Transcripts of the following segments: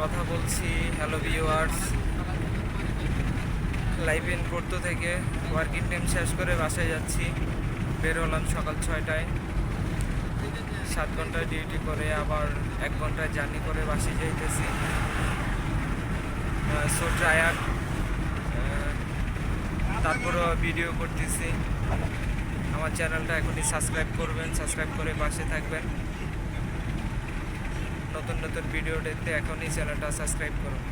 কথা বলছি hello viewers live in Porto থেকে ওয়ার্কিং টাইম শেষ করে বাসায় যাচ্ছি। বের হলাম সকাল ছয়টায়। সাত ঘণ্টা ডিউটি করে আবার এক ঘণ্টা জার্নি করে বাসে যাইতেছি। সো টায়ার্ড তারপরও ভিডিও করতেছি। আমার চ্যানেলটা এখনই সাবস্ক্রাইব করবেন সাবস্ক্রাইব করে পাশে থাকবেন। নতুন নতুন ভিডিও দেখতে এখনই চ্যানেলটা সাবস্ক্রাইব করুন।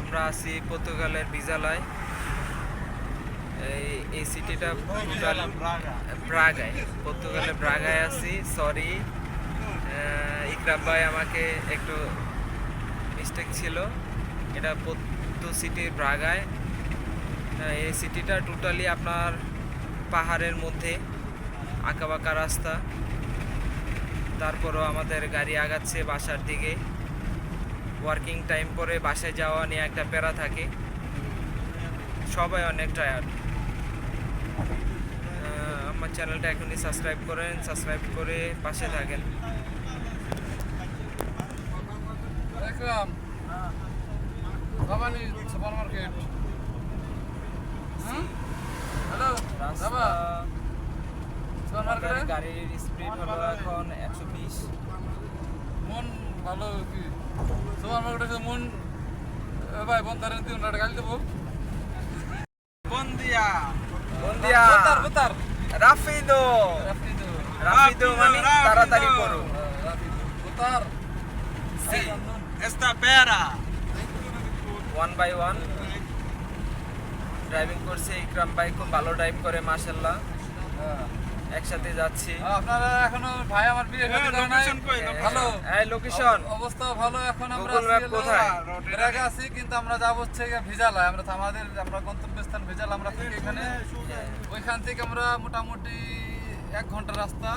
আমরা আছি পর্তুগালের ভিজালায় এই সিটিটা ব্রাগায় পর্তুগালের ব্রাগায় আছি সরি ইকরাম ভাই আমাকে একটু মিস্টেক ছিল। এটা পর্তু সিটি ব্রাগায় এই সিটিটা টোটালি আপনার পাহাড়ের মধ্যে, আঁকাবাঁকা রাস্তা। তারপরও আমাদের গাড়ি আগাচ্ছে বাসার দিকে। ওয়ার্কিং টাইম পরে বাসায় যাওয়া নিয়ে একটা প্যারা থাকে। সবাই অনেক টায়ার্ড আমার চ্যানেলটা এখনই সাবস্ক্রাইব করেন সাবস্ক্রাইব করে পাশে থাকেন। সুপার মার্কেট হ্যালো বাবা সুপার আমাদের মার্কেটে গাড়ির স্পিড হলো এখন একশো বিশ। মন ভালো কি? সুপার মার্কেটে মন ভাই বন তারে তিন রাত গালি দেবো। বন্দিয়া বন্দিয়া বুতার বুতার রাফিদো। রাফিদো। রাফিদো মানে তাড়াতাড়ি করো। বুতার. One by one. ড্রাইভিং করছে ইকরাম ভাই খুব ভালো ড্রাইভ করে মাশাল্লাহ একসাথে যাচ্ছি। আপনারা এখনও ভাই আমার বিয়ে হ্যাঁ, শাদী করে কই, ভালো এই লোকেশন অবস্থা ভালো এখন আমরা কোথায়? এরাকে আছি কিন্তু আমরা যাব হচ্ছে গিয়ে ভিজালায়। আমরা আমাদের আমরা গন্তব্যস্থান ভিজাল আমরা থেকে এখানে। ওইখান থেকে আমরা মোটামুটি এক ঘণ্টা রাস্তা।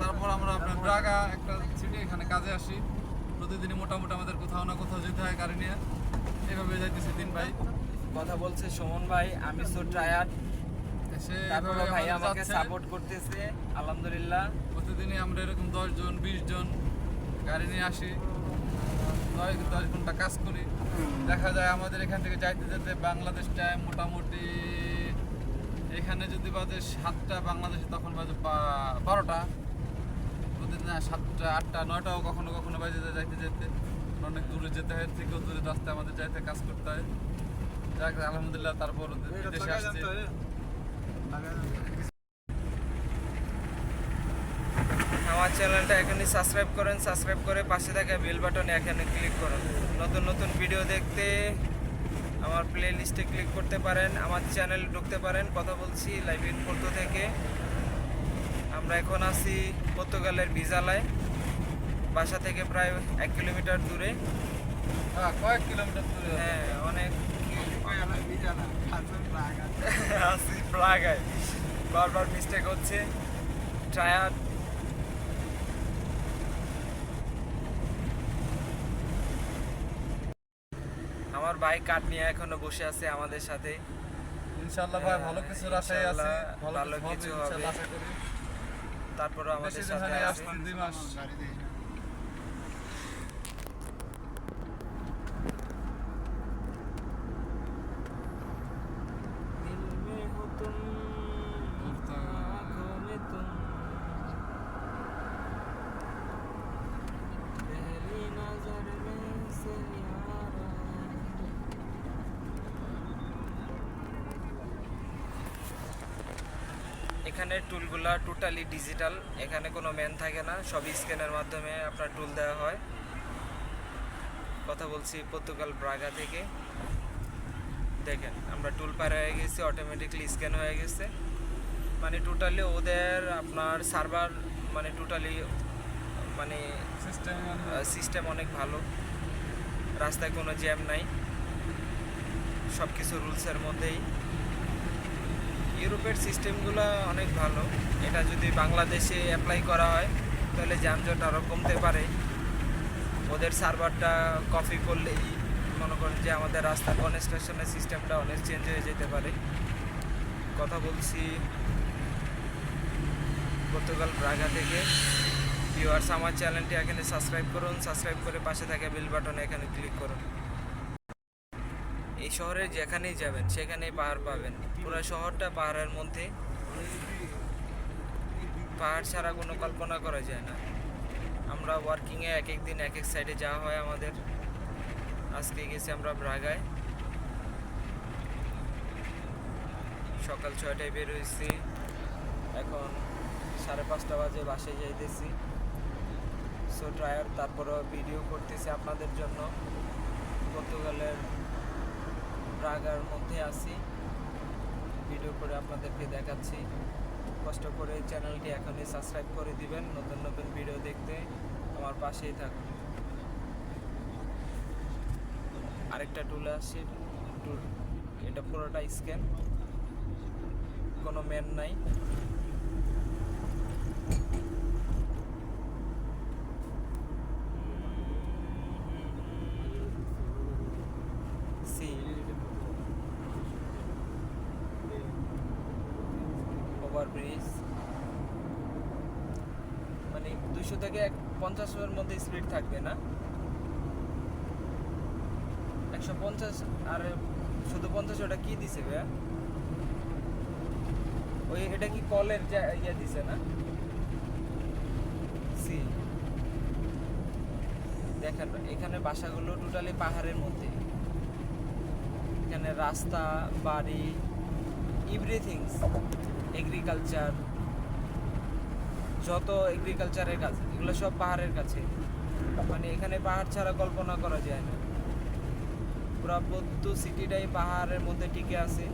তারপর আমরা আপনার ব্রাগা একটা সিটি এখানে কাজে আসি। প্রতিদিনই মোটামুটি আমাদের কোথাও না কোথাও যেতে হয় গাড়ি নিয়ে। এভাবে যাইতেছি দিন ভাই। কথা বলছে সুমন ভাই আমি সো টায়ার্ড এসে তারপরে ভাই আমাকে সাপোর্ট করতেছে আলহামদুলিল্লাহ। প্রতিদিনই আমরা এরকম দশ জন বিশ জন গাড়ি নিয়ে আসি। দশ দশ ঘণ্টা কাজ করি। দেখা যায় আমাদের এখান থেকে যাইতে যেতে বাংলাদেশ টাইম মোটামুটি এখানে যদি বাজে সাতটা বাংলাদেশে তখন বাজে বারোটা। প্রতিদিন সাতটা আটটা নয়টাও কখনো কখনো বাজে যাইতে যেতে অনেক দূরে যেতে হয় থেকেও দূরে রাস্তায় আমাদের যাইতে কাজ করতে হয়। যাক আলহামদুলিল্লাহ তারপর বিদেশে আসছে। আমার চ্যানেলটা এখনই সাবস্ক্রাইব করেন সাবস্ক্রাইব করে পাশে থাকা বেল বাটনে এখানে ক্লিক করুন। নতুন নতুন ভিডিও দেখতে আমার প্লে লিস্টে ক্লিক করতে পারেন আমার চ্যানেলে ঢুকতে পারেন। কথা বলছি লাইভ ইন পোর্তো থেকে। আমরা এখন আছি পর্তুগালের ভিজালায় বাসা থেকে প্রায় এক কিলোমিটার দূরে। হ্যাঁ কয়েক কিলোমিটার দূরে হ্যাঁ অনেক আছি প্রাগায় বারবার মিস্টেক হচ্ছে টায়ার আমার ভাই কাঠ নিয়ে এখনও বসে আছে আমাদের সাথে। ইনশাআল্লাহ ভাই ভালো আশায় আছে ভালো কিছু কিছু হবে হবে। ইনশাআল্লাহ আশা করি। তারপরও আমাদের সাথে দুই মাস। এখানে টুলগুলা টোটালি ডিজিটাল এখানে কোনো ম্যান থাকে না সব স্ক্যানের মাধ্যমে আপনার টুল দেওয়া হয়। কথা বলছি পর্তুগাল ব্রাগা থেকে। দেখেন আমরা টুল পার হয়ে গেছি অটোমেটিকলি স্ক্যান হয়ে গেছে। মানে টোটালি ওদের আপনার সার্ভার মানে টোটালি মানে সিস্টেম সিস্টেম অনেক ভালো। রাস্তায় কোনো জ্যাম নাই। সব কিছু রুলসের মধ্যেই। ইউরোপের সিস্টেমগুলো অনেক ভালো। এটা যদি বাংলাদেশে অ্যাপ্লাই করা হয়, তাহলে যানজট আরও কমতে পারে। ওদের সার্ভারটা কপি করলেই মনে করেন যে আমাদের রাস্তার কনস্ট্রাকশনের সিস্টেমটা অনেক চেঞ্জ হয়ে যেতে পারে। কথা বলছি পর্তুগাল ব্রাগা থেকে। ভিউয়ার্স আমার চ্যানেলটি এখানে সাবস্ক্রাইব করুন সাবস্ক্রাইব করে পাশে থাকা বেল বাটনে এখানে ক্লিক করুন। এই শহরে যেখানেই যাবেন, সেখানেই পাহাড় পাবেন। পুরো শহরটা পাহাড়ের মধ্যে। পাহাড় ছাড়া কোনো কল্পনা করা যায় না। আমরা ওয়ার্কিংয়ে এক এক দিন এক এক সাইডে যাওয়া হয় আমাদের। আজকে গেছি আমরা ব্রাগায় সকাল ছয়টায় বের হয়েছি। এখন সাড়ে পাঁচটা বাজে, বাসায় যাইতেছি। সো ট্রায়ার তারপরও ভিডিও করতেছি আপনাদের জন্য। ব্রাগার মধ্যে আছি। ভিডিও করে আপনাদেরকে দেখাচ্ছি। কষ্ট করে চ্যানেলটি এখনই সাবস্ক্রাইব করে দিবেন, নতুন নতুন ভিডিও দেখতে আমার পাশেই থাকুন। আরেকটা টুল আসছে টুল এটা পুরোটা স্ক্যান কোনো ম্যান নাই সি ওভারব্রিজ মানে দুশো থেকে এক পঞ্চাশের মধ্যে স্পিড থাকবে না। একশো পঞ্চাশ আর শুধু পঞ্চাশ, ওটা কি দিছে ভাইয়া? ওই এটা কি কলের ইয়ে দিছে না? সি দেখেন এখানে বাসাগুলো টোটালি পাহাড়ের মধ্যে। এখানে রাস্তা, বাড়ি এভরিথিংস এগ্রিকালচার যত এগ্রিকালচারের কাজ, এগুলো সব পাহাড়ের কাছে। মানে এখানে পাহাড় ছাড়া কল্পনা করা যায় না। পুরো পদ্মু সিটিটাই পাহাড়ের মধ্যে টিকে আছে।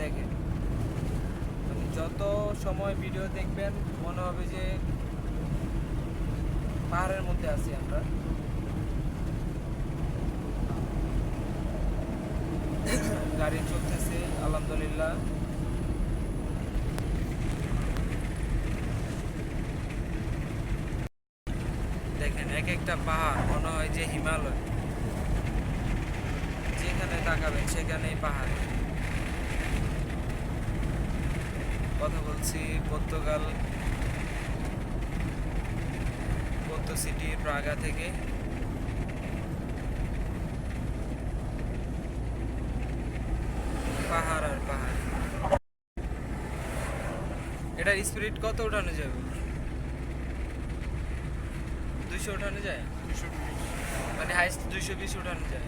দেখেন। মানে যত সময় ভিডিও দেখবেন, মনে হবে যে পাহাড়ের মধ্যে আছি আমরা। গাড়ি চলতেছে, আলহামদুলিল্লাহ দেখেন এক একটা পাহাড়, মনে হয় যে হিমালয়। যেখানে তাকাবেন, সেখানেই পাহাড়। কথা বলছি পর্তুগাল পর্তো সিটির প্রাগা থেকে। পাহাড় আর পাহাড়। এটার স্পিরিট কত উঠানো যাবে? দুইশো উঠানো যায়? মানে হাইস্ট দুইশো বিশ উঠানো যায়।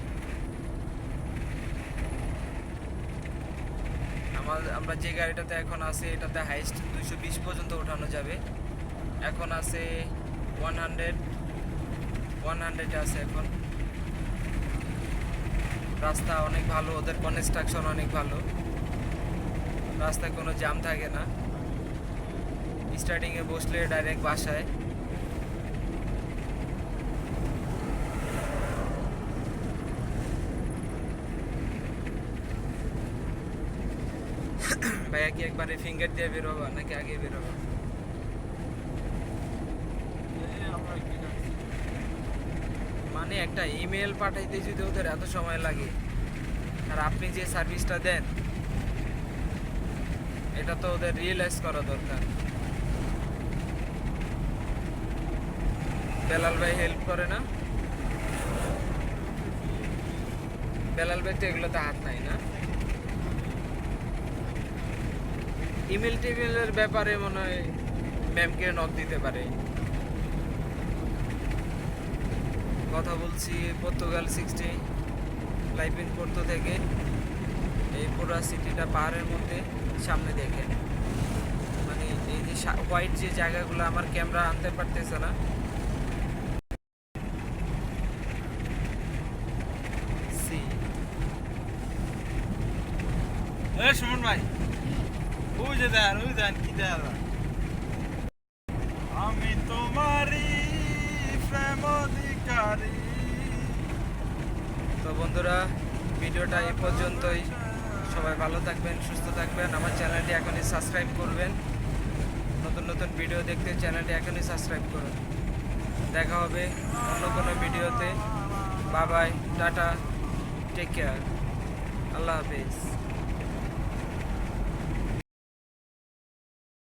আমার আমরা যে গাড়িটাতে এখন আছে এটাতে হাইস্ট দুইশো বিশ পর্যন্ত ওঠানো যাবে। এখন আছে ওয়ান হান্ড্রেড ওয়ান হান্ড্রেডে আছে এখন। রাস্তা অনেক ভালো ওদের কনস্ট্রাকশন অনেক ভালো। রাস্তায় কোনো জ্যাম থাকে না। স্টার্টিংয়ে বসলে ডাইরেক্ট বাসায়। ভাইয়া কি একবারে ফিঙ্গার দিয়ে বেরোবা নাকি আগে বেরোবা মানে একটা ইমেল পাঠাইতে যদি ওদের এত সময় লাগে। আর আপনি যে সার্ভিসটা দেন এটা তো ওদের রিয়েলাইজ করা দরকার। বেলাল ভাই হেল্প করে না? বেলাল ভাই তো এগুলোতে হাত নাই না? ইমেল টিমেলের ব্যাপারে মনে হয় ম্যামকে নক দিতে পারে। কথা বলছি Portugal sixty life in Porto থেকে এই পুরো সিটিটা পাহাড়ের মধ্যে, সামনে দেখেন মানে এই যে হোয়াইট যে জায়গাগুলো আমার ক্যামেরা আনতে পারতেছে না। সুমন ভাই। ওই যে দেন ওই দেন কি দেন আমি তোমারই তো বন্ধুরা, ভিডিওটা এই পর্যন্তই। সবাই ভালো থাকবেন, সুস্থ থাকবেন। আমার চ্যানেলটি এখনই সাবস্ক্রাইব করবেন। নতুন নতুন ভিডিও দেখতে চ্যানেলটি এখনই সাবস্ক্রাইব করুন। দেখা হবে অন্য কোনো ভিডিওতে। বাবাই টাটা টেক কেয়ার আল্লাহ হাফিজ।